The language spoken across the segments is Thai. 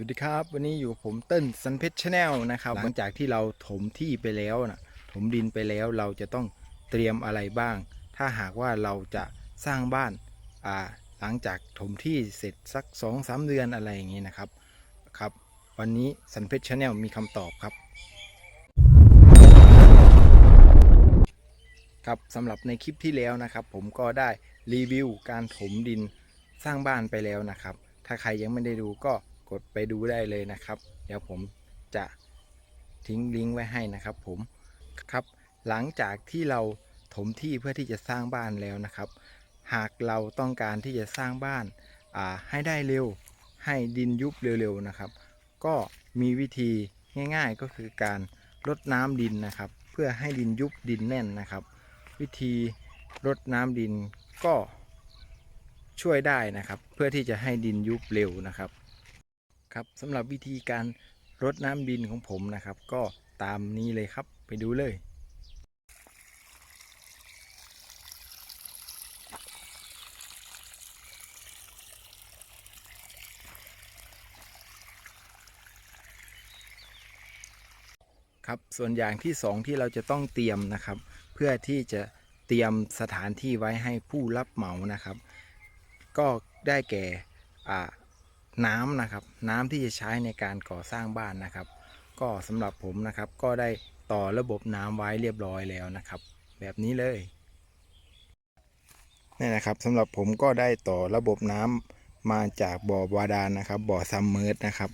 วัสดีครับ วันนี้อยู่ผมเติ้ลซันเพชรชาแนลนะครับ หลังจากที่เราถมที่ไปแล้วนะถมดินไปแล้วเราจะต้องเตรียมอะไรบ้าง ถ้าหากว่าเราจะสร้างบ้านอ่าหลังจากถมที่เสร็จสัก2อสเดือนอะไรอย่างนี้นะครับครับ วันนี้ซันเพชรชาแนลมีคำตอบครับ ครับสำหรับในคลิปที่แล้วนะครับ ผมก็ได้รีวิวการถมดินสร้างบ้านไปแล้วนะครับ ถ้าใครยังไม่ได้ดูก็ กดไปดูได้เลยนะครับ เดี๋ยวผมจะทิ้งลิงก์ไว้ให้นะครับ ผมครับ หลังจากที่เราถมที่เพื่อที่จะสร้างบ้านแล้วนะครับ หากเราต้องการที่จะสร้างบ้านอ่าให้ได้เร็ว ให้ดินยุบเร็วๆนะครับ ก็มีวิธีง่ายๆก็คือการลดน้ำดินนะครับ เพื่อให้ดินยุบดินแน่นนะครับ วิธีรดน้ำดินก็ช่วยได้นะครับ เพื่อที่จะให้ดินยุบเร็วนะครับ ครับสำหรับวิธีการรดน้ำดินของผมนะครับ ก็ตามนี้เลยครับไปดูเลยครับส่วนอย่างที่สองที่เราจะต้องเตรียมนะครับ เพื่อที่จะเตรียมสถานที่ไว้ให้ผู้รับเหมานะครับ ก็ได้แก่ น้ำนะครับ น้ำที่จะใช้ในการก่อสร้างบ้านนะครับ ก็สำหรับผมนะครับก็ได้ต่อระบบน้ำไว้เรียบร้อยแล้วนะครับ แบบนี้เลยนี่นะครับสำหรับผมก็ได้ต่อระบบน้ำมาจากบ่อบาดาลนะครับ บ่อซัมเมอร์นะครับ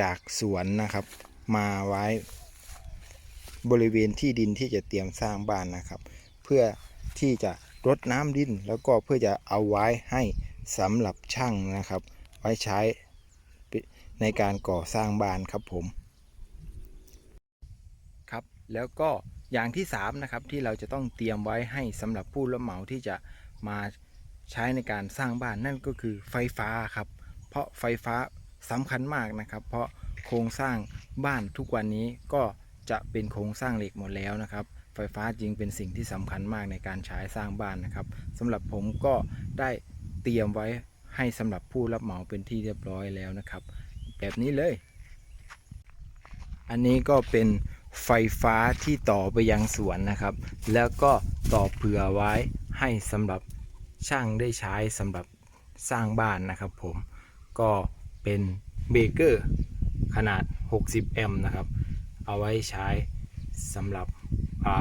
จากสวนนะครับ มาไว้บริเวณที่ดินที่จะเตรียมสร้างบ้านนะครับ เพื่อที่จะรดน้ำดินแล้วก็เพื่อจะเอาไว้ให้สำหรับช่างนะครับ ไว้ใช้ในการก่อสร้างบ้านครับผม ครับแล้วก็อย่างที่3นะครับที่เราจะต้องเตรียมไว้ให้สำหรับผู้รับเหมาที่จะมาใช้ในการสร้างบ้านนั่นก็คือไฟฟ้าครับ เพราะไฟฟ้าสำคัญมากนะครับ เพราะโครงสร้างบ้านทุกวันนี้ก็จะเป็นโครงสร้างเหล็กหมดแล้วนะครับ ไฟฟ้าจริงเป็นสิ่งที่สำคัญมากในการใช้สร้างบ้านนะครับสำหรับผมก็ได้เตรียมไว้ ให้สำหรับผู้รับเหมาเป็นที่เรียบร้อยแล้วนะครับ แบบนี้เลย อันนี้ก็เป็นไฟฟ้าที่ต่อไปยังสวนนะครับ แล้วก็ต่อเผื่อไว้ให้สำหรับช่างได้ใช้สำหรับสร้างบ้านนะครับผมก็เป็นเบเกอร์ขนาด 60 แอมป์นะครับ เอาไว้ใช้สำหรับา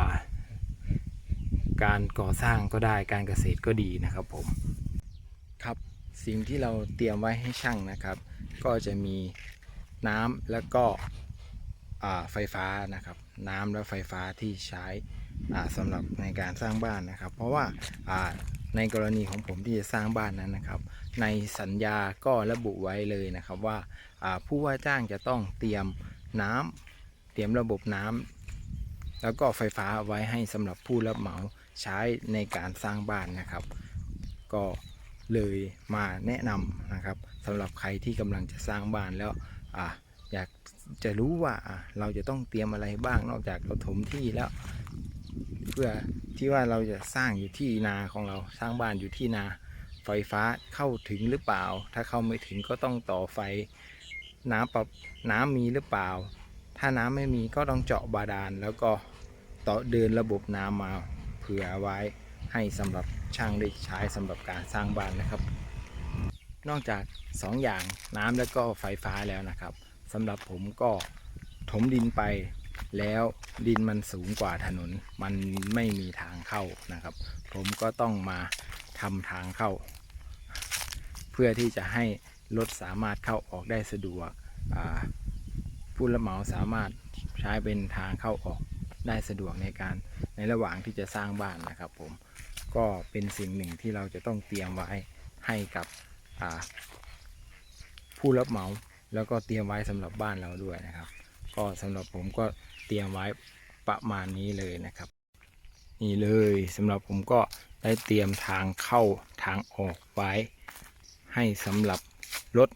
การก่อสร้างก็ได้การเกษตรก็ดีนะครับผม สิ่งที่เราเตรียมไว้ให้ช่างนะครับ ก็จะมีน้ำแล้วก็ไฟฟ้านะครับ น้ำและไฟฟ้าที่ใช้อ่าสำหรับในการสร้างบ้านนะครับ เพราะว่าในกรณีของผมที่จะสร้างบ้านนั้นนะครับ ในสัญญาก็ระบุไว้เลยนะครับว่าอ่าผู้ว่าจ้างจะต้องเตรียมน้ำเตรียมระบบน้ำแล้วก็ไฟฟ้าไว้ให้สำหรับผู้รับเหมาใช้ในการสร้างบ้านนะครับ ก็ เลยมาแนะนำนะครับสำหรับใครที่กำลังจะสร้างบ้านแล้วออยากจะรู้ว่าเราจะต้องเตรียมอะไรบ้างนอกจากเราถมที่แล้ว เพื่อที่ว่าเราจะสร้างอยู่ที่นาของเราสร้างบ้านอยู่ที่นาไฟฟ้าเข้าถึงหรือเปล่า ถ้าเข้าไม่ถึงก็ต้องต่อไฟน้ำปรับน้ำมีหรือเปล่า ถ้าน้ำไม่มีก็ต้องเจาะบาดาลแล้วก็ต่อเดินระบบน้ำมาเผื่อไว้ ให้สำหรับช่างได้ใช้สำหรับการสร้างบ้านนะครับ นอกจาก 2 อย่างน้ำแล้วก็ไฟฟ้าแล้วนะครับสำหรับผมก็ถมดินไปแล้วดินมันสูงกว่าถนน มันไม่มีทางเข้านะครับ ผมก็ต้องมาทำทางเข้า เพื่อที่จะให้รถสามารถเข้าออกได้สะดวกผู้รับเหมาสามารถใช้เป็นทางเข้าออก ได้สะดวกในการในระหว่างที่จะสร้างบ้านนะครับผมก็เป็นสิ่งหนึ่งที่เราจะต้องเตรียมไว้ให้กับผู้รับเหมา แล้วก็เตรียมไว้สำหรับบ้านเราด้วยนะครับ ก็สำหรับผมก็เตรียมไว้ประมาณนี้เลยนะครับ นี่เลยสำหรับผมก็ได้เตรียมทางเข้าทางออกไว้ ให้สำหรับรถ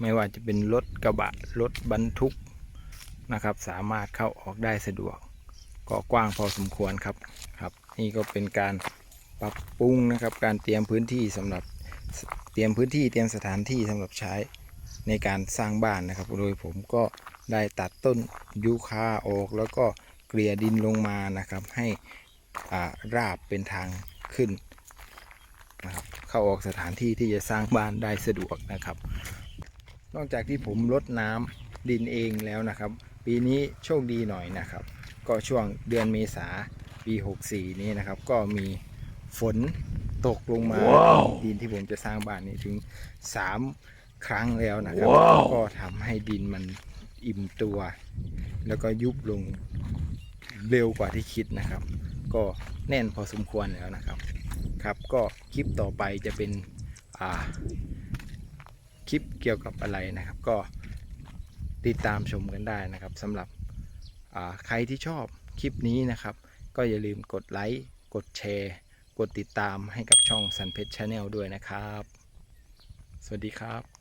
ไม่ว่าจะเป็นรถกระบะรถบรรทุกนะครับ สามารถเข้าออกได้สะดวก ก็กว้างพอสมควรครับครับ นี่ก็เป็นการปรับปรุงนะครับ การเตรียมพื้นที่สำหรับเตรียมพื้นที่เตรียมสถานที่สำหรับใช้ในการสร้างบ้านนะครับ โดยผมก็ได้ตัดต้นยูคาออก แล้วก็เกลี่ยดินลงมานะครับ ให้อ่าราบเป็นทางขึ้นนะครับเข้าออกสถานที่ที่จะสร้างบ้านได้สะดวกนะครับ นอกจากที่ผมลดน้ำดินเองแล้วนะครับ ปีนี้โชคดีหน่อยนะครับ ก็ช่วงเดือนเมษาปี 64 นี้นะครับ ก็มีฝนตกลงมาดินที่ผมจะสร้างบ้านนี้ถึง 3 ครั้งแล้วนะครับก็ทำให้ดินมันอิ่มตัว แล้วก็ยุบลงเร็วกว่าที่คิดนะครับ ก็แน่นพอสมควรแล้วนะครับ ครับก็คลิปต่อไปจะเป็นอ่าคลิปเกี่ยวกับอะไรนะครับ ก็ติดตามชมกันได้นะครับสำหรับอ่า ใครที่ชอบคลิปนี้นะครับ ก็อย่าลืมกดไลค์ กดแชร์ กดติดตามให้กับช่อง Sun Pet Channel ด้วยนะครับ สวัสดีครับ